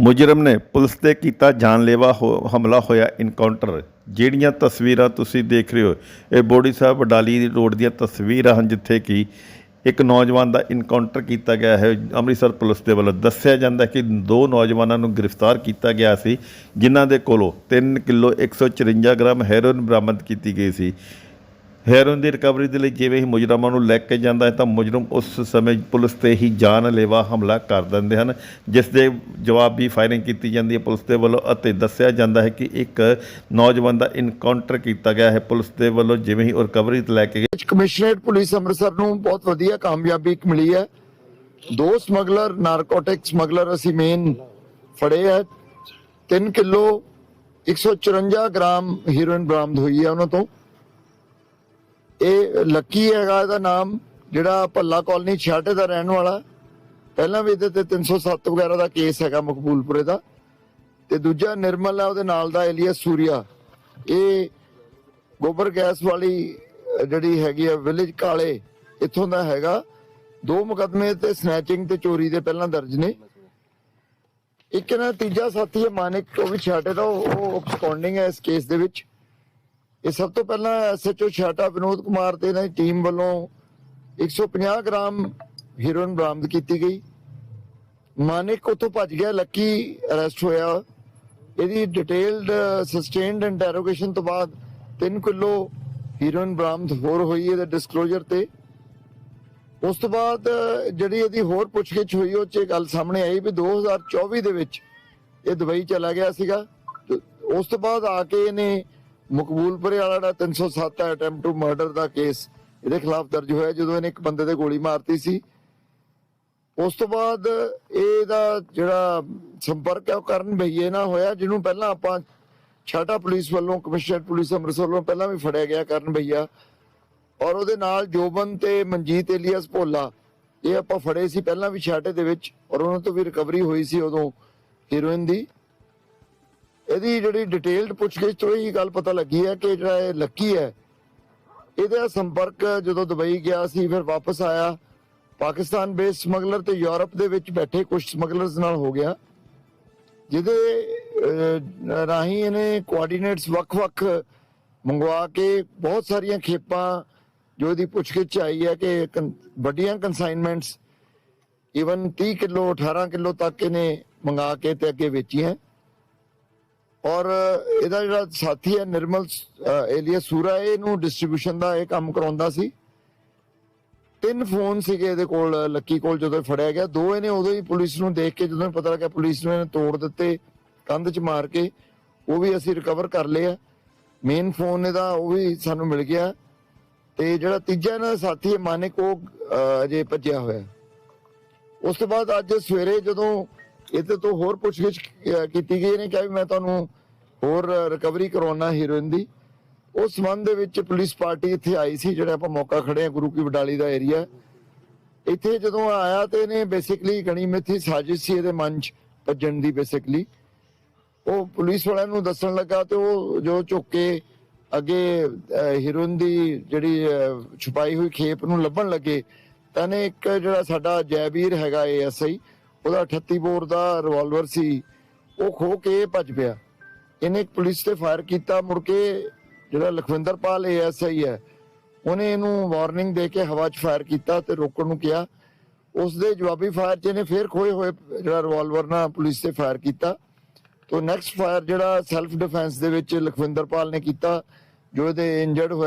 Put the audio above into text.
ਮੁਜਰਮ ਨੇ ਪੁਲਿਸ ਤੇ ਕੀਤਾ ਜਾਨਲੇਵਾ ਹੋ- ਹਮਲਾ ਹੋਇਆ ਇਨਕਾਊਂਟਰ ਜਿਹੜੀਆਂ ਤਸਵੀਰਾਂ ਤੁਸੀਂ ਦੇਖ ਰਹੇ ਹੋ। ਇਹ ਬੋੜੀ ਸਾਹਿਬ ਬਡਾਲੀ ਰੋਡ ਦੀਆਂ ਤਸਵੀਰਾਂ ਹਨ, ਜਿੱਥੇ ਕਿ ਇੱਕ ਨੌਜਵਾਨ ਦਾ ਇਨਕਾਊਂਟਰ ਕੀਤਾ ਗਿਆ ਹੈ। ਅੰਮ੍ਰਿਤਸਰ ਪੁਲਿਸ ਦੇ ਵੱਲੋਂ ਦੱਸਿਆ ਜਾਂਦਾ ਕਿ ਦੋ ਨੌਜਵਾਨਾਂ ਨੂੰ ਗ੍ਰਿਫਤਾਰ ਕੀਤਾ ਗਿਆ ਸੀ, ਜਿਨ੍ਹਾਂ ਦੇ ਕੋਲੋਂ 3 ਕਿਲੋ 154 ਗ੍ਰਾਮ ਹੈਰੋਇਨ ਬਰਾਮਦ ਕੀਤੀ ਗਈ ਸੀ। ਹੈਰੋਇਨ ਦੀ ਰਿਕਵਰੀ ਦੇ ਲਈ ਜਿਵੇਂ ਹੀ ਮੁਜਰਮਾਂ ਨੂੰ ਲੈ ਕੇ ਜਾਂਦਾ ਹੈ ਤਾਂ ਮੁਜਰਮ ਉਸ ਸਮੇਂ ਪੁਲਿਸ ਤੇ ਹੀ ਜਾਨਲੇਵਾ ਹਮਲਾ ਕਰ ਦਿੰਦੇ ਹਨ, ਜਿਸ ਦੇ ਜਵਾਬੀ ਫਾਇਰਿੰਗ ਕੀਤੀ ਜਾਂਦੀ ਹੈ ਪੁਲਿਸ ਦੇ ਵੱਲੋਂ ਅਤੇ ਦੱਸਿਆ ਜਾਂਦਾ ਹੈ ਕਿ ਇੱਕ ਨੌਜਵਾਨ ਦਾ ਇਨਕਾਊਂਟਰ ਕੀਤਾ ਗਿਆ ਹੈ ਪੁਲਿਸ ਦੇ ਵੱਲੋਂ ਜਿਵੇਂ ਹੀ ਰਿਕਵਰੀ ਤੇ ਲੈ ਕੇ ਕਮਿਸ਼ਨਰੇਟ ਪੁਲਿਸ ਅੰਮ੍ਰਿਤਸਰ ਨੂੰ ਬਹੁਤ ਵਧੀਆ ਕਾਮਯਾਬੀ ਮਿਲੀ ਹੈ। ਦੋ ਸਮਗਲਰ ਨਾਰਕੋਟਿਕ ਸਮਗਲਰ ਅਸੀਂ ਮੇਨ ਫੜੇ ਹੈ। 3 ਕਿਲੋ 154 ਗ੍ਰਾਮ ਹੀਰੋਇਨ ਬਰਾਮਦ ਹੋਈ ਹੈ ਉਹਨਾਂ ਤੋਂ। ਇਹ ਲੱਕੀ ਹੈਗਾ, ਇਹਦਾ ਨਾਮ ਜਿਹੜਾ ਭੱਲਾ ਕਾਲਨੀ ਛਾਟੇ ਦਾ ਰਹਿਣ ਵਾਲਾ। ਪਹਿਲਾਂ ਵੀ ਇਹਦੇ ਤੇ 307 ਵਗੈਰਾ ਦਾ ਕੇਸ ਹੈਗਾ ਮਕਬੂਲਪੁਰੇ ਦਾ। ਤੇ ਦੂਜਾ ਨਿਰਮਲ ਹੈ, ਉਹਦੇ ਨਾਲ ਦਾ ਏਲੀਅਸ ਸੂਰੀਆ। ਇਹ ਗੋਬਰ ਗੈਸ ਵਾਲੀ ਜਿਹੜੀ ਹੈਗੀ ਆ ਵਿਲੇਜ ਕਾਲੇ, ਇੱਥੋਂ ਦਾ ਹੈਗਾ। ਦੋ ਮੁਕਦਮੇ ਤੇ ਸਨੈਚਿੰਗ ਤੇ ਚੋਰੀ ਦੇ ਪਹਿਲਾਂ ਦਰਜ ਨੇ। ਇੱਕ ਨਾ ਤੀਜਾ ਸਾਥੀ ਹੈ, ਮਾਨਿਕ, ਉਹ ਵੀ ਛਾਟੇ ਦਾ ਉਹ ਅਬਸਕੌਂਡਿੰਗ ਹੈ ਇਸ ਕੇਸ ਦੇ ਵਿੱਚ। ਇਹ ਸਭ ਤੋਂ ਪਹਿਲਾਂ ਐਸਐਚਓ ਛਾਟਾ ਵਿਨੋਦ ਕੁਮਾਰ ਤੇ ਇਹਨਾਂ ਦੀ ਟੀਮ ਵੱਲੋਂ 150 ਗ੍ਰਾਮ ਹੀਰੋਇਨ ਬਰਾਮਦ ਕੀਤੀ ਗਈ। ਮਾਨਿਕ ਉੱਥੋਂ ਭੱਜ ਗਿਆ, ਲੱਕੀ ਅਰੈਸਟ ਹੋਇਆ। ਇਹਦੀ ਡਿਟੇਲਡ ਸਸਟੇਨਡ ਇੰਟਰੋਗੇਸ਼ਨ ਤੋਂ ਬਾਅਦ 3 ਕਿਲੋ ਹੀਰੋਇਨ ਬਰਾਮਦ ਹੋਰ ਹੋਈ ਇਹਦੇ ਡਿਸਕਲੋਜ਼ਰ ਤੇ। ਉਸ ਤੋਂ ਬਾਅਦ ਜਿਹੜੀ ਇਹਦੀ ਹੋਰ ਪੁੱਛਗਿੱਛ ਹੋਈ, ਉਹ ਚ ਇਹ ਗੱਲ ਸਾਹਮਣੇ ਆਈ ਵੀ 2024 ਦੇ ਵਿੱਚ ਇਹ ਦੁਬਈ ਚਲਾ ਗਿਆ ਸੀਗਾ। ਉਸ ਤੋਂ ਬਾਅਦ ਆ ਕੇ ਇਹਨੇ ਮਕਬੂਲਪੁਰੇ ਵਾਲਾ ਜਿਹੜਾ 307 ਅਟੈਂਪਟ ਟੂ ਮਰਡਰ ਦਾ ਕੇਸ ਇਹਦੇ ਖਿਲਾਫ ਦਰਜ ਹੋਇਆ ਜਦੋਂ ਇਹਨੇ ਇੱਕ ਬੰਦੇ ਤੇ ਗੋਲੀ ਮਾਰਤੀ ਸੀ। ਉਸ ਤੋਂ ਬਾਅਦ ਇਹਦਾ ਜਿਹੜਾ ਸੰਪਰਕ ਹੈ, ਉਹ ਕਰਨ ਭਈਏ ਨਾਲ ਹੋਇਆ, ਜਿਹਨੂੰ ਪਹਿਲਾਂ ਆਪਾਂ ਛਾਟਾ ਪੁਲਿਸ ਵੱਲੋਂ, ਕਮਿਸ਼ਨਰ ਪੁਲਿਸ ਅੰਮ੍ਰਿਤਸਰ ਵੱਲੋਂ ਪਹਿਲਾਂ ਵੀ ਫੜਿਆ ਗਿਆ ਕਰਨ ਭਈਆ ਔਰ ਉਹਦੇ ਨਾਲ ਜੋਬਨ ਤੇ ਮਨਜੀਤ ਏਲੀਅਸ ਭੋਲਾ, ਇਹ ਆਪਾਂ ਫੜੇ ਸੀ ਪਹਿਲਾਂ ਵੀ ਛਾਟੇ ਦੇ ਵਿੱਚ, ਔਰ ਉਹਨਾਂ ਤੋਂ ਵੀ ਰਿਕਵਰੀ ਹੋਈ ਸੀ ਉਦੋਂ ਹੀਰੋਇਨ ਦੀ। ਇਹਦੀ ਜਿਹੜੀ ਡਿਟੇਲਡ ਪੁੱਛਗਿੱਛ ਤੋਂ ਇਹ ਗੱਲ ਪਤਾ ਲੱਗੀ ਹੈ ਕਿ ਜਿਹੜਾ ਇਹ ਲੱਕੀ ਹੈ, ਇਹਦਾ ਸੰਪਰਕ ਜਦੋਂ ਦੁਬਈ ਗਿਆ ਸੀ, ਫਿਰ ਵਾਪਸ ਆਇਆ। ਪਾਕਿਸਤਾਨ ਬੇਸ ਸਮਗਲਰ ਤੇ ਯੂਰਪ ਦੇ ਵਿੱਚ ਬੈਠੇ ਕੁਝ ਸਮਗਲਰਸ ਨਾਲ ਹੋ ਗਿਆ, ਜਿਹਦੇ ਰਾਹੀਂ ਇਹਨੇ ਕੋਆਰਡੀਨੇਟਸ ਵੱਖ-ਵੱਖ ਮੰਗਵਾ ਕੇ ਬਹੁਤ ਸਾਰੀਆਂ ਖੇਪਾਂ, ਜੋ ਇਹਦੀ ਪੁੱਛਗਿੱਛ 'ਚ ਆਈ ਹੈ ਕਿ ਕਨ- ਵੱਡੀਆਂ ਕਨਸਾਈਨਮੈਂਟਸ ਇਵਨ 30 ਕਿਲੋ 18 ਕਿਲੋ ਤੱਕ ਇਹਨੇ ਮੰਗਾ ਕੇ ਤੇ ਅੱਗੇ ਵੇਚੀਆਂ। ਔਰ ਇਹਦਾ ਜਿਹੜਾ ਸਾਥੀ ਹੈ ਨਿਰਮਲ ਏਲੀਆ ਸੂਰਾ ਇਹਨੂੰ ਡਿਸਟ੍ਰੀਬਿਊਸ਼ਨ ਦਾ ਇਹ ਕੰਮ ਕਰਾਉਂਦਾ ਸੀ। ਤਿੰਨ ਫੋਨ ਸੀਗੇ ਇਹਦੇ ਕੋਲ, ਲੱਕੀ ਕੋਲ ਜਦੋਂ ਇਹ ਫੜਿਆ ਗਿਆ। ਦੋ ਇਹਨੇ ਉਦੋਂ ਹੀ ਪੁਲਿਸ ਨੂੰ ਦੇਖ ਕੇ, ਜਦੋਂ ਪਤਾ ਲੱਗਾ ਪੁਲਿਸ ਨੂੰ ਇਹਨੇ ਤੋੜ ਦਿੱਤੇ, ਕੰਧ 'ਚ ਮਾਰ ਕੇ, ਉਹ ਵੀ ਅਸੀਂ ਰਿਕਵਰ ਕਰ ਲਿਆ ਮੇਨ ਫੋਨ ਇਹਦਾ, ਉਹ ਵੀ ਸਾਨੂੰ ਮਿਲ ਗਿਆ। ਤੇ ਜਿਹੜਾ ਤੀਜਾ ਇਹਨਾਂ ਦਾ ਸਾਥੀ ਹੈ, ਮਾਨਿਕ, ਉਹ ਅਜੇ ਭੱਜਿਆ ਹੋਇਆ। ਉਸ ਤੋਂ ਬਾਅਦ ਅੱਜ ਸਵੇਰੇ ਜਦੋਂ ਇਹਦੇ ਤੋਂ ਹੋਰ ਪੁੱਛਗਿੱਛ ਕੀਤੀ ਗਈ, ਇਹਨੇ ਕਿਹਾ ਵੀ ਮੈਂ ਤੁਹਾਨੂੰ ਹੋਰ ਰਿਕਵਰੀ ਕਰਵਾਉਣਾ ਹੀਰੋਇਨ ਦੀ। ਉਸ ਸੰਬੰਧ ਦੇ ਵਿੱਚ ਪੁਲਿਸ ਪਾਰਟੀ ਇੱਥੇ ਆਈ ਸੀ, ਜਿਹੜਾ ਆਪਾਂ ਮੌਕਾ ਖੜੇ ਆ ਗੁਰੂ ਕੀ ਬਡਾਲੀ ਦਾ ਏਰੀਆ ਇੱਥੇ ਜਦੋਂ ਆਇਆ ਤੇ ਇਹਨੇ ਬੇਸਿਕਲੀ ਗਣੀ ਮਿੱਥੀ ਸਾਜ਼ਿਸ਼ ਸੀ ਇਹਦੇ ਮਨ 'ਚ ਭੱਜਣ ਦੀ ਬੇਸਿਕਲੀ ਉਹ ਪੁਲਿਸ ਵਾਲਿਆਂ ਨੂੰ ਦੱਸਣ ਲੱਗਾ ਤੇ ਉਹ ਜੋ ਝੁੱਕ ਕੇ ਅੱਗੇ ਹੀਰੋਇਨ ਦੀ ਜਿਹੜੀ ਛੁਪਾਈ ਹੋਈ ਖੇਪ ਨੂੰ ਲੱਭਣ ਲੱਗੇ, ਤਾਂ ਨੇ ਇੱਕ ਜਿਹੜਾ ਸਾਡਾ ਜੈਵੀਰ ਹੈਗਾ ਏਐਸਆਈ ਉਹਦਾ 38 ਬੋਰ ਦਾ ਰਿਵਾਲਵਰ ਸੀ, ਉਹ ਖੋ ਕੇ ਭੱਜ ਪਿਆ। ਇਹਨੇ ਪੁਲਿਸ ਤੇ ਫਾਇਰ ਕੀਤਾ, ਮੁੜ ਕੇ ਜਿਹੜਾ ਲਖਵਿੰਦਰਪਾਲ ਏਐਸਆਈ ਹੈ, ਉਹਨੇ ਇਹਨੂੰ ਵਾਰਨਿੰਗ ਦੇ ਕੇ ਹਵਾ 'ਚ ਫਾਇਰ ਕੀਤਾ ਤੇ ਰੋਕਣ ਨੂੰ ਕਿਹਾ। ਉਸ ਦੇ ਜਵਾਬੀ ਫਾਇਰ 'ਚ ਇਹਨੇ ਫੇਰ ਖੋਏ ਹੋਏ ਜਿਹੜਾ ਰਿਵਾਲਵਰ ਨਾਲ ਪੁਲਿਸ ਤੇ ਫਾਇਰ ਕੀਤਾ। ਤੋਂ ਨੈਕਸਟ ਫਾਇਰ ਜਿਹੜਾ ਸੈਲਫ ਡਿਫੈਂਸ ਦੇ ਵਿੱਚ ਲਖਵਿੰਦਰਪਾਲ ਨੇ ਕੀਤਾ, ਜੋ ਇਹਦੇ ਇੰਜਰਡ ਹੋਇਆ